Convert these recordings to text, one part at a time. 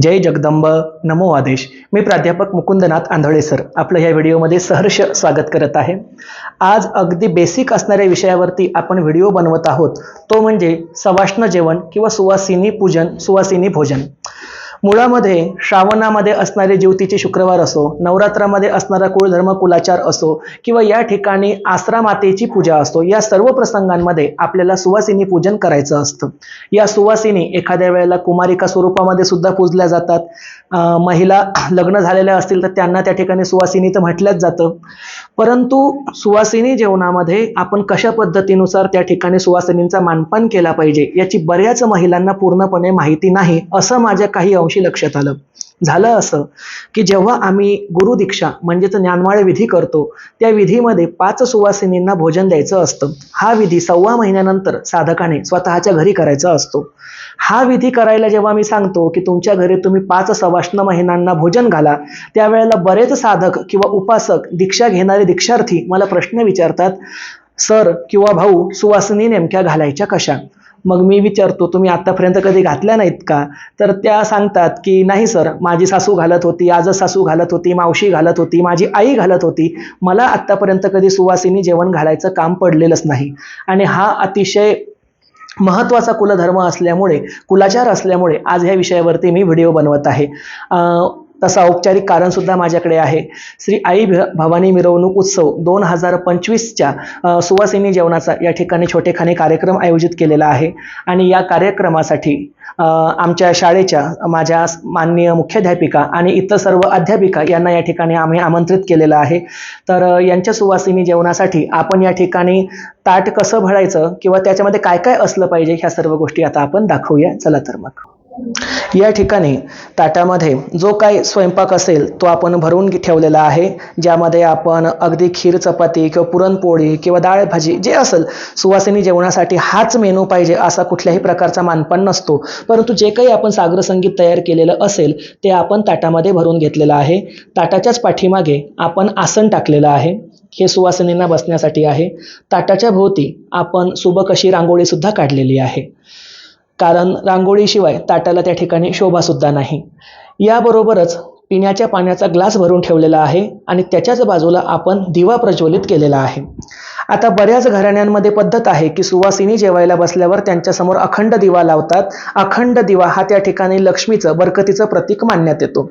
जय जगदंब. नमो आदेश. मी प्राध्यापक मुकुंदनाथ आंधळे सर. आपलं ह्या व्हिडिओमध्ये सहर्ष स्वागत करत आहे. आज अगदी बेसिक असणाऱ्या विषयावरती आपण व्हिडिओ बनवत आहोत. तो म्हणजे सवाष्ण जेवण किंवा सुवासिनी पूजन सुवासिनी भोजन. मुळामध्ये श्रावणामध्ये असणारे ज्योतीचे शुक्रवार असो नवरात्रामध्ये असणारा कुळधर्म कुलाचार असो किंवा या ठिकाणी आसरा मातेची पूजा असो या सर्व प्रसंगांमध्ये आपल्याला सुवासिनी पूजन करायचं असतं. या सुवासिनी एखाद्या वेळेला कुमारिका स्वरूपामध्ये सुद्धा पूजल्या जातात. महिला लग्न झालेल्या असतील तर त्यांना त्या ठिकाणी सुवासिनी तर म्हटल्याच जातं. परंतु सुवासिनी जेवणामध्ये आपण कशा पद्धतीनुसार त्या ठिकाणी सुवासिनींचा मानपान केला पाहिजे याची बऱ्याच महिलांना पूर्णपणे माहिती नाही असं माझ्या काही अंश लक्षात आलं. झालं असं की जेव्हा आम्ही गुरुदीक्षा म्हणजेच ज्ञानवाळ विधी करतो त्या विधीमध्ये पाच सुवासिनींना भोजन द्यायचं असतं. हा विधी सव्वा महिन्यानंतर साधकाने स्वतःच्या घरी करायचा असतो. हा विधी करायला जेव्हा मी सांगतो की तुमच्या घरी तुम्ही पाच सवाष्ण महिन्यांना भोजन घाला त्यावेळेला बरेच साधक किंवा उपासक दीक्षा घेणारे दीक्षार्थी मला प्रश्न विचारतात सर किंवा भाऊ सुवासिनी नेमक्या घालायच्या कशा? मग मी विचारतो तुम्ही आत्तापर्यंत कधी घातल्या नाहीत का? तर त्या सांगतात की नाही सर माझी सासू घालत होती आज सासू घालत होती मावशी घालत होती माझी आई घालत होती. मला आत्तापर्यंत कधी सुवासिनी जेवण घालायचं काम पडलेलंच नाही. आणि हा अतिशय महत्त्वाचा कुलधर्म असल्यामुळे कुलाचार असल्यामुळे आज ह्या विषयावरती मी व्हिडिओ बनवत आहे. तसा औपचारिक कारणसुद्धा माझ्याकडे आहे. श्री आई भ- भवानी मिरवणूक उत्सव दोन हजार पंचवीसच्या सुवासिनी जेवणाचा या ठिकाणी छोटेखानी कार्यक्रम आयोजित केलेला आहे. आणि या कार्यक्रमासाठी आमच्या शाळेच्या माझ्या माननीय मुख्याध्यापिका आणि इतर सर्व अध्यापिका यांना या ठिकाणी आम्ही आमंत्रित केलेलं आहे. तर यांच्या सुवासिनी जेवणासाठी आपण या ठिकाणी ताट कसं भरायचं किंवा त्याच्यामध्ये काय काय असलं पाहिजे ह्या सर्व गोष्टी आता आपण दाखवूया. चला तर मग. या ठिकाणी ताटामध्ये जो काही स्वयंपाक असेल तो आपण भरून ठेवलेला आहे ज्यामध्ये आपण अगदी खीर चपाती किंवा पुरणपोळी किंवा डाळ भाजी जे असेल सुवासिनी जेवणासाठी हाच मेनू पाहिजे असा कुठल्याही प्रकारचा मानपान नसतो. परंतु जे काही आपण सागर संगीत तयार केलेलं असेल ते आपण ताटामध्ये भरून घेतलेलं आहे. ताटाच्याच पाठीमागे आपण आसन टाकलेलं आहे. हे सुवासिनींना बसण्यासाठी आहे. ताटाच्या भोवती आपण सुबक अशी रांगोळीसुद्धा काढलेली आहे. कारण रांगोळीशिवाय ताटाला त्या ठिकाणी शोभासुद्धा नाही. याबरोबरच पिण्याच्या पाण्याचा ग्लास भरून ठेवलेला आहे आणि त्याच्याच बाजूला आपण दिवा प्रज्वलित केलेला आहे. आता बऱ्याच घराण्यांमध्ये पद्धत आहे की सुवासिनी जेवायला बसल्यावर त्यांच्यासमोर अखंड दिवा लावतात. अखंड दिवा हा त्या ठिकाणी लक्ष्मीचं बरकतीचं प्रतीक मानण्यात येतो.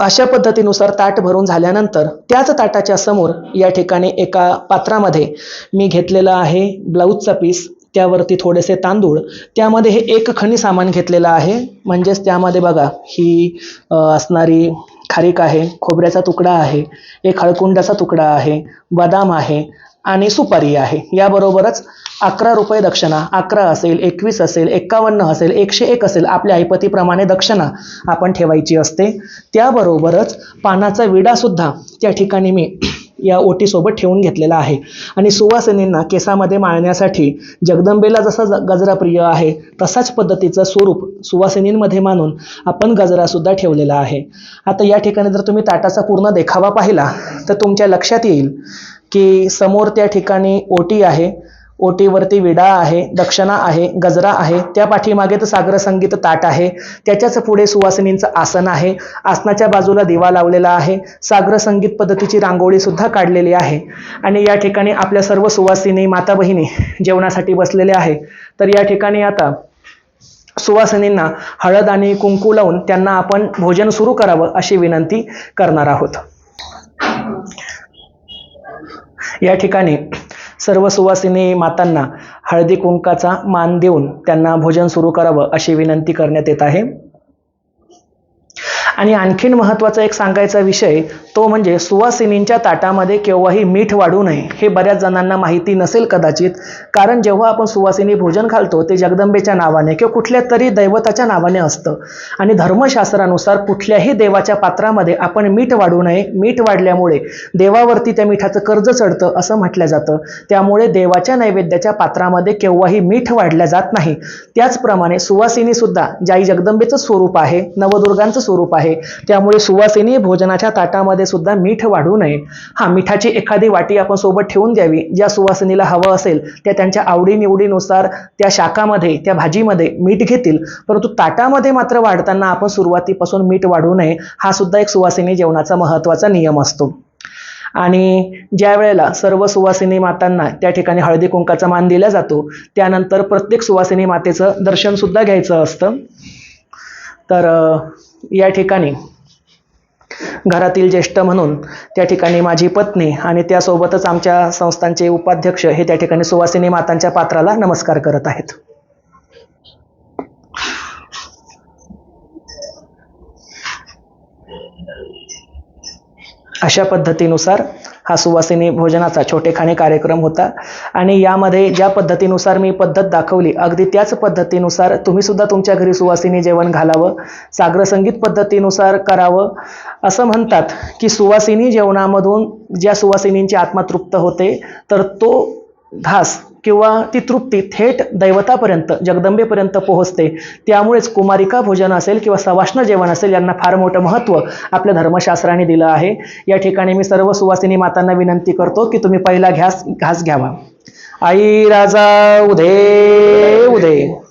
अशा पद्धतीनुसार ताट भरून झाल्यानंतर त्याच ताटाच्या समोर या ठिकाणी एका पात्रामध्ये मी घेतलेलं आहे ब्लाऊजचा पीस. त्यावरती थोडेसे तांदूळ. त्यामध्ये हे एक खणी सामान घेतलेलं आहे. म्हणजेच त्यामध्ये बघा ही असणारी खारीक आहे खोबऱ्याचा तुकडा आहे एक हळकुंडाचा तुकडा आहे बदाम आहे आणि सुपारी आहे. याबरोबरच अकरा रुपये दक्षिणा अकरा असेल एकवीस असेल एक्कावन्न असेल एकशे एक असेल आपल्या ऐपतीप्रमाणे दक्षिणा आपण ठेवायची असते. त्याबरोबरच पानाचा विडासुद्धा त्या ठिकाणी मी या ओटीसोबत ठेवून घेतलेला आहे. आणि सुवासिनींना केसामध्ये माळण्यासाठी जगदंबेला जसा ज- गजरा प्रिय आहे तसाच पद्धतीचं स्वरूप सुवासिनींमध्ये मानून आपण गजरासुद्धा ठेवलेला आहे. आता या ठिकाणी जर तुम्ही ताटाचा पूर्ण देखावा पाहिला तर तुमच्या लक्षात येईल की समोर त्या ठिकाणी ओटी आहे. ओटीवरती विडा आहे दक्षिणा आहे गजरा आहे त्या पाठीमागे तर सागर संगीत ताट आहे त्याच्याच पुढे सुवासिनींचं आसन आहे आसनाच्या बाजूला दिवा लावलेला आहे सागर संगीत पद्धतीची रांगोळी सुद्धा काढलेली आहे. आणि या ठिकाणी आपल्या सर्व सुवासिनी माता बहिणी जेवणासाठी बसलेले आहे. तर या ठिकाणी आता सुवासिनींना हळद आणि कुंकू लावून त्यांना आपण भोजन सुरू करावं अशी विनंती करणार आहोत. या ठिकाणी सर्व सुवासिनी मातांना हळदी कुंकाचा मान देऊन त्यांना भोजन सुरू करावं अशी विनंती करण्यात येत आहे. आणि आणखीन महत्त्वाचा एक सांगायचा विषय तो म्हणजे सुवासिनींच्या ताटामध्ये केव्हाही मीठ वाढू नये हे बऱ्याच जणांना माहिती नसेल कदाचित. कारण जेव्हा आपण सुवासिनी भोजन घालतो ते जगदंबेच्या नावाने किंवा कुठल्या तरी दैवताच्या नावाने असतं. आणि धर्मशास्त्रानुसार कुठल्याही देवाच्या पात्रामध्ये आपण मीठ वाढू नये. मीठ वाढल्यामुळे देवावरती त्या मिठाचं कर्ज चढतं असं म्हटलं जातं. त्यामुळे देवाच्या नैवेद्याच्या पात्रामध्ये केव्हाही मीठ वाढल्या जात नाही. त्याचप्रमाणे सुवासिनी सुद्धा ज्याई जगदंबेचं स्वरूप आहे नवदुर्गांचं स्वरूप आहे आहे. त्यामुळे सुवासिनी भोजनाच्या ताटामध्ये सुद्धा मीठ वाढू नये. हा मिठाची एखादी वाटी आपण सोबत ठेवून द्यावी. ज्या सुवासिनीला हवं असेल त्या त्यांच्या आवडीनिवडीनुसार त्या शाकामध्ये त्या भाजीमध्ये मीठ घेतील. परंतु ताटामध्ये मात्र वाढताना आपण सुरुवातीपासून मीठ वाढू नये हा सुद्धा एक सुवासिनी जेवणाचा महत्त्वाचा नियम असतो. आणि ज्या वेळेला सर्व सुवासिनी मातांना त्या ठिकाणी हळदी कुंकाचा मान दिला जातो त्यानंतर प्रत्येक सुवासिनी मातेचं दर्शन सुद्धा घ्यायचं असतं. तर या ठिकाणी घरातील ज्येष्ठ म्हणून त्या ठिकाणी माझी पत्नी आणि त्यासोबतच आमच्या संस्थांचे उपाध्यक्ष हे त्या ठिकाणी सुवासिनी मातांच्या पात्राला नमस्कार करत आहेत. अशा पद्धतीनुसार हा सुवासिनी भोजनाचा छोटेखानी कार्यक्रम होता. आणि यामध्ये ज्या पद्धतीनुसार मी पद्धत दाखवली अगदी त्याच पद्धतीनुसार तुम्ही सुद्धा तुमच्या घरी सुवासिनी जेवण घालावं सागरसंगीत पद्धतीनुसार करावं असं म्हणतात की सुवासिनी जेवणामधून ज्या सुवासिनींची आत्मा तृप्त होते तर तो घास किंवा ती तृप्ती थेट दैवतापर्यंत जगदंबेपर्यंत पोहोचते. त्यामुळेच कुमारिका भोजन असेल किंवा सवाष्ण जेवण असेल यांना फार मोठं महत्त्व आपल्या धर्मशास्त्राने दिलं आहे. या ठिकाणी मी सर्व सुवासिनी मातांना विनंती करतो की तुम्ही पहिला घ्यास घास घ्यावा. आई राजा उदे उदे.